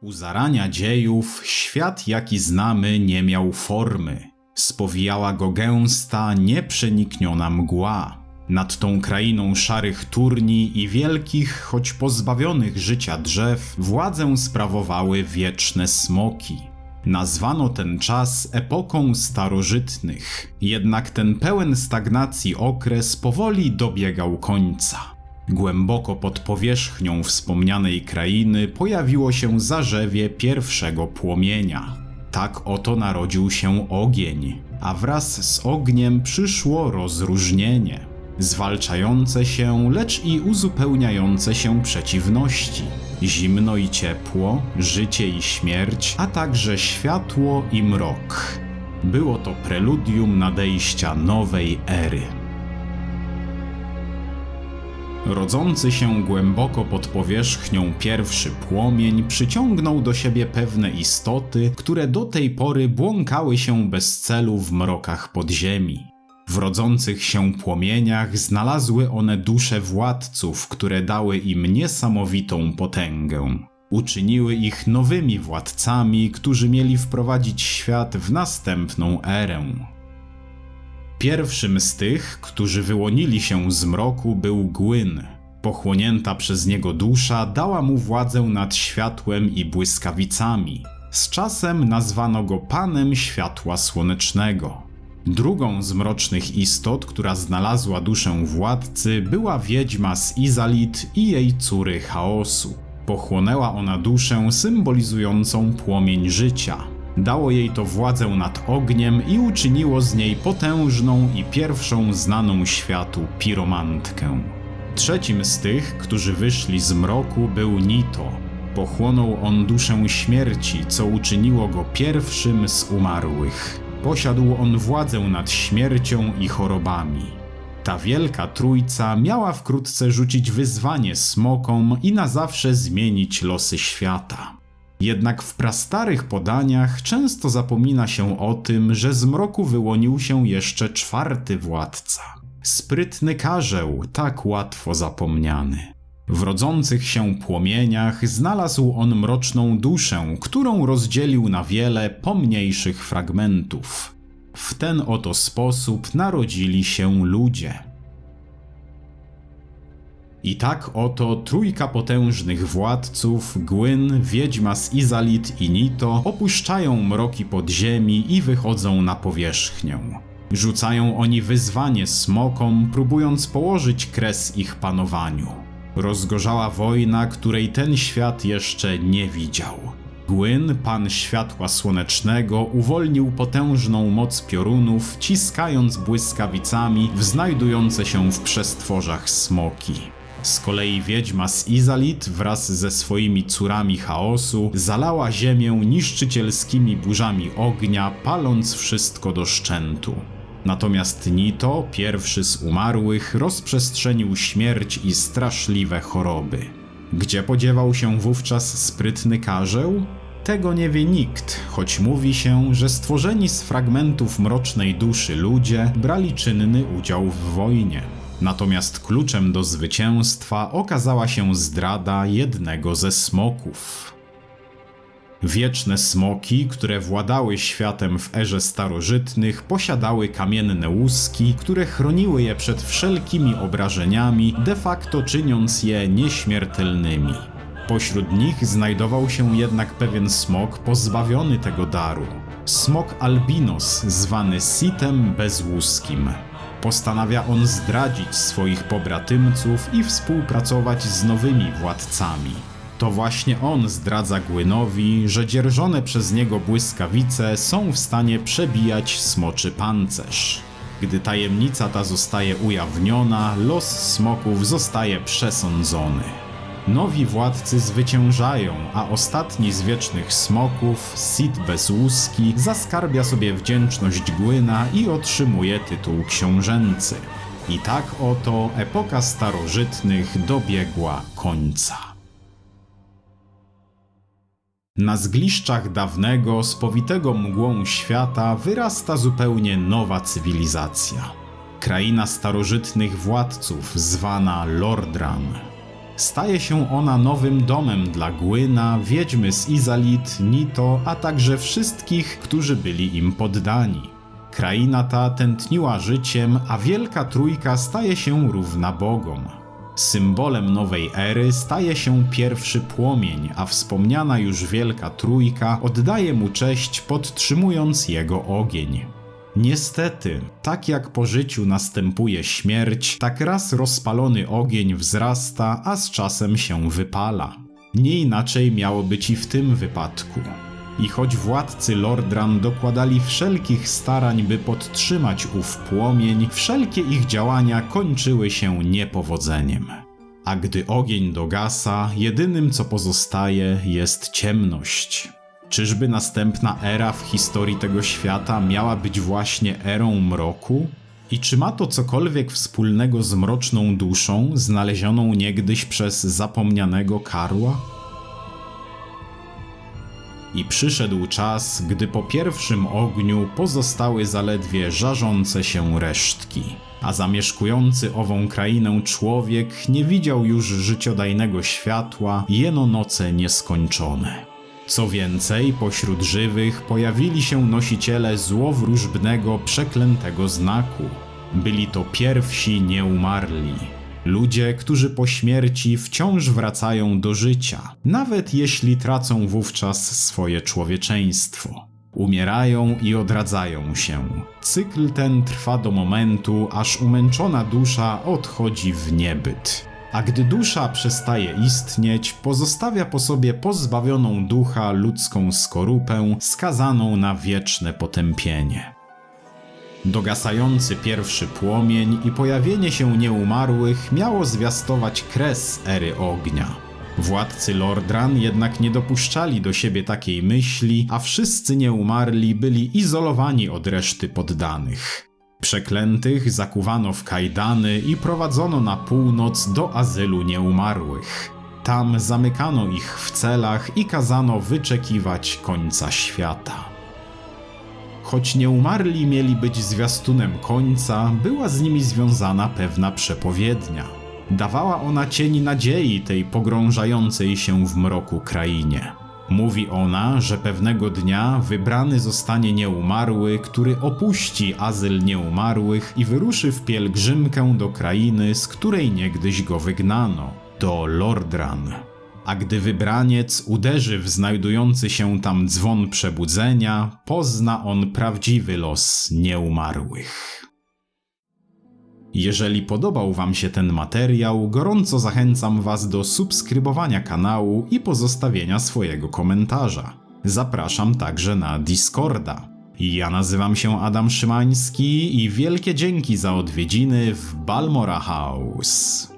U zarania dziejów świat jaki znamy nie miał formy. Spowijała go gęsta, nieprzenikniona mgła. Nad tą krainą szarych turni i wielkich, choć pozbawionych życia drzew, władzę sprawowały wieczne smoki. Nazwano ten czas epoką starożytnych, jednak ten pełen stagnacji okres powoli dobiegał końca. Głęboko pod powierzchnią wspomnianej krainy pojawiło się zarzewie pierwszego płomienia. Tak oto narodził się ogień, a wraz z ogniem przyszło rozróżnienie. Zwalczające się, lecz i uzupełniające się przeciwności. Zimno i ciepło, życie i śmierć, a także światło i mrok. Było to preludium nadejścia nowej ery. Rodzący się głęboko pod powierzchnią pierwszy płomień przyciągnął do siebie pewne istoty, które do tej pory błąkały się bez celu w mrokach podziemi. W rodzących się płomieniach znalazły one dusze władców, które dały im niesamowitą potęgę. Uczyniły ich nowymi władcami, którzy mieli wprowadzić świat w następną erę. Pierwszym z tych, którzy wyłonili się z mroku, był Gwyn. Pochłonięta przez niego dusza dała mu władzę nad światłem i błyskawicami. Z czasem nazwano go Panem Światła Słonecznego. Drugą z mrocznych istot, która znalazła duszę władcy, była wiedźma z Izalit i jej córy chaosu. Pochłonęła ona duszę symbolizującą płomień życia. Dało jej to władzę nad ogniem i uczyniło z niej potężną i pierwszą znaną światu piromantkę. Trzecim z tych, którzy wyszli z mroku, był Nito. Pochłonął on duszę śmierci, co uczyniło go pierwszym z umarłych. Posiadł on władzę nad śmiercią i chorobami. Ta wielka trójca miała wkrótce rzucić wyzwanie smokom i na zawsze zmienić losy świata. Jednak w prastarych podaniach często zapomina się o tym, że z mroku wyłonił się jeszcze czwarty władca. Sprytny karzeł, tak łatwo zapomniany. W rodzących się płomieniach znalazł on mroczną duszę, którą rozdzielił na wiele pomniejszych fragmentów. W ten oto sposób narodzili się ludzie. I tak oto trójka potężnych władców, Gwyn, Wiedźma z Izalit i Nito, opuszczają mroki podziemi i wychodzą na powierzchnię. Rzucają oni wyzwanie smokom, próbując położyć kres ich panowaniu. Rozgorzała wojna, której ten świat jeszcze nie widział. Gwyn, pan światła słonecznego, uwolnił potężną moc piorunów, ciskając błyskawicami w znajdujące się w przestworzach smoki. Z kolei wiedźma z Izalit wraz ze swoimi córami chaosu zalała ziemię niszczycielskimi burzami ognia, paląc wszystko do szczętu. Natomiast Nito, pierwszy z umarłych, rozprzestrzenił śmierć i straszliwe choroby. Gdzie podziewał się wówczas sprytny karzeł? Tego nie wie nikt, choć mówi się, że stworzeni z fragmentów mrocznej duszy ludzie brali czynny udział w wojnie. Natomiast kluczem do zwycięstwa okazała się zdrada jednego ze smoków. Wieczne smoki, które władały światem w erze starożytnych, posiadały kamienne łuski, które chroniły je przed wszelkimi obrażeniami, de facto czyniąc je nieśmiertelnymi. Pośród nich znajdował się jednak pewien smok pozbawiony tego daru. Smok albinos, zwany Sitem Bezłuskim. Postanawia on zdradzić swoich pobratymców i współpracować z nowymi władcami. To właśnie on zdradza Głynowi, że dzierżone przez niego błyskawice są w stanie przebijać smoczy pancerz. Gdy tajemnica ta zostaje ujawniona, los smoków zostaje przesądzony. Nowi władcy zwyciężają, a ostatni z wiecznych smoków, Sid Bezłuski, zaskarbia sobie wdzięczność Głyna i otrzymuje tytuł książęcy. I tak oto epoka starożytnych dobiegła końca. Na zgliszczach dawnego, spowitego mgłą świata wyrasta zupełnie nowa cywilizacja. Kraina starożytnych władców zwana Lordran. Staje się ona nowym domem dla Gwyna, wiedźmy z Izalit, Nito, a także wszystkich, którzy byli im poddani. Kraina ta tętniła życiem, a Wielka Trójka staje się równa bogom. Symbolem nowej ery staje się pierwszy płomień, a wspomniana już Wielka Trójka oddaje mu cześć, podtrzymując jego ogień. Niestety, tak jak po życiu następuje śmierć, tak raz rozpalony ogień wzrasta, a z czasem się wypala. Nie inaczej miało być i w tym wypadku. I choć władcy Lordran dokładali wszelkich starań, by podtrzymać ów płomień, wszelkie ich działania kończyły się niepowodzeniem. A gdy ogień dogasa, jedynym co pozostaje jest ciemność. Czyżby następna era w historii tego świata miała być właśnie erą mroku? I czy ma to cokolwiek wspólnego z mroczną duszą, znalezioną niegdyś przez zapomnianego karła? I przyszedł czas, gdy po pierwszym ogniu pozostały zaledwie żarzące się resztki, a zamieszkujący ową krainę człowiek nie widział już życiodajnego światła, jeno noce nieskończone. Co więcej, pośród żywych pojawili się nosiciele złowróżbnego, przeklętego znaku. Byli to pierwsi nieumarli. Ludzie, którzy po śmierci wciąż wracają do życia, nawet jeśli tracą wówczas swoje człowieczeństwo. Umierają i odradzają się. Cykl ten trwa do momentu, aż umęczona dusza odchodzi w niebyt. A gdy dusza przestaje istnieć, pozostawia po sobie pozbawioną ducha ludzką skorupę, skazaną na wieczne potępienie. Dogasający pierwszy płomień i pojawienie się nieumarłych miało zwiastować kres ery ognia. Władcy Lordran jednak nie dopuszczali do siebie takiej myśli, a wszyscy nieumarli byli izolowani od reszty poddanych. Przeklętych zakuwano w kajdany i prowadzono na północ do azylu nieumarłych. Tam zamykano ich w celach i kazano wyczekiwać końca świata. Choć nieumarli mieli być zwiastunem końca, była z nimi związana pewna przepowiednia. Dawała ona cień nadziei tej pogrążającej się w mroku krainie. Mówi ona, że pewnego dnia wybrany zostanie nieumarły, który opuści azyl nieumarłych i wyruszy w pielgrzymkę do krainy, z której niegdyś go wygnano, do Lordran. A gdy wybraniec uderzy w znajdujący się tam dzwon przebudzenia, pozna on prawdziwy los nieumarłych. Jeżeli podobał Wam się ten materiał, gorąco zachęcam Was do subskrybowania kanału i pozostawienia swojego komentarza. Zapraszam także na Discorda. Ja nazywam się Adam Szymański i wielkie dzięki za odwiedziny w Balmora House.